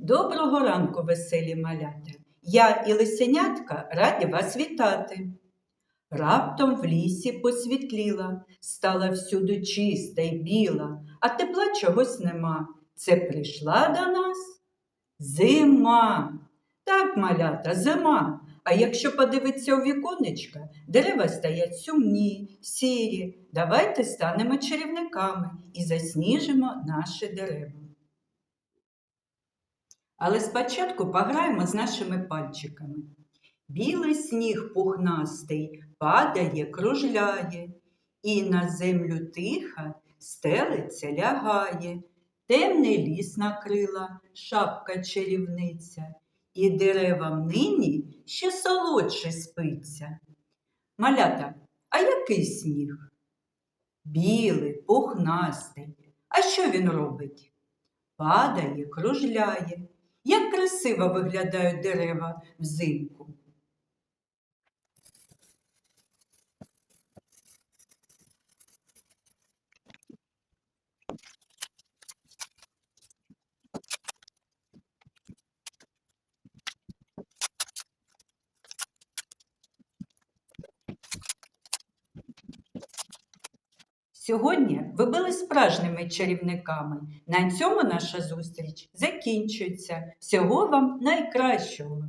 Доброго ранку, веселі малята! Я і лисенятка раді вас вітати. Раптом в лісі посвітліла, стала всюди чиста й біла, а тепла чогось нема. Це прийшла до нас зима. Так, малята, зима. А якщо подивитися у віконечка, дерева стоять сумні, сірі. Давайте станемо чарівниками і засніжимо наші дерева. Але спочатку пограємо з нашими пальчиками. Білий сніг пухнастий падає, кружляє, і на землю тиха стелиться, лягає. Темний ліс накрила шапка чарівниця, і деревам нині ще солодше спиться. Малята, а який сніг? Білий, пухнастий. А що він робить? Падає, кружляє. Як красиво виглядають дерева взимку. Сьогодні ви були справжніми чарівниками. На цьому наша зустріч закінчується. Всього вам найкращого!